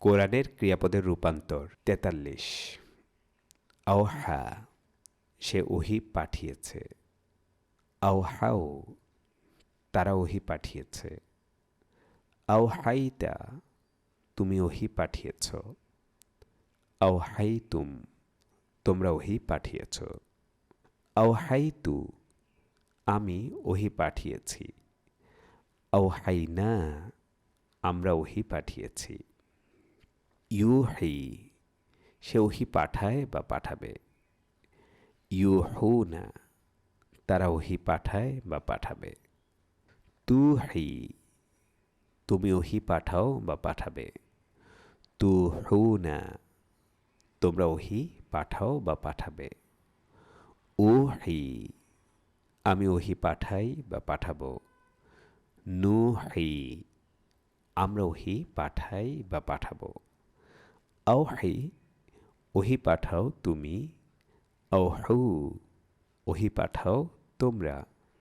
কোরআনের ক্রিয়াপদের রূপান্তর তেতাল্লিশ। আওহা, সে ওহি পাঠিয়েছে। আওহাও, তারা ওহি পাঠিয়েছে। আওহাইতা, তুমি ওহি পাঠিয়েছ। আওহাই তুম তোমরা ওহি পাঠিয়েছ। আওহাই তু আমি ওহি পাঠিয়েছি। আওহাই না আমরা ওহি পাঠিয়েছি। ইউহি, সে ওহি পাঠায় বা পাঠাবে। ইউহু না তারা ওহি পাঠায় বা পাঠাবে। তুহি, তুমি ওহি পাঠাও বা পাঠাবে। তু হু না তোমরা ওহি পাঠাও বা পাঠাবে। ওহি আমি ওহি পাঠাই বা পাঠাবো। নুহি, আমরা ওহি পাঠাই বা পাঠাবো। আওহি ওহি পাঠাও তুমি আওহু ওহি পাঠাও তোমরা।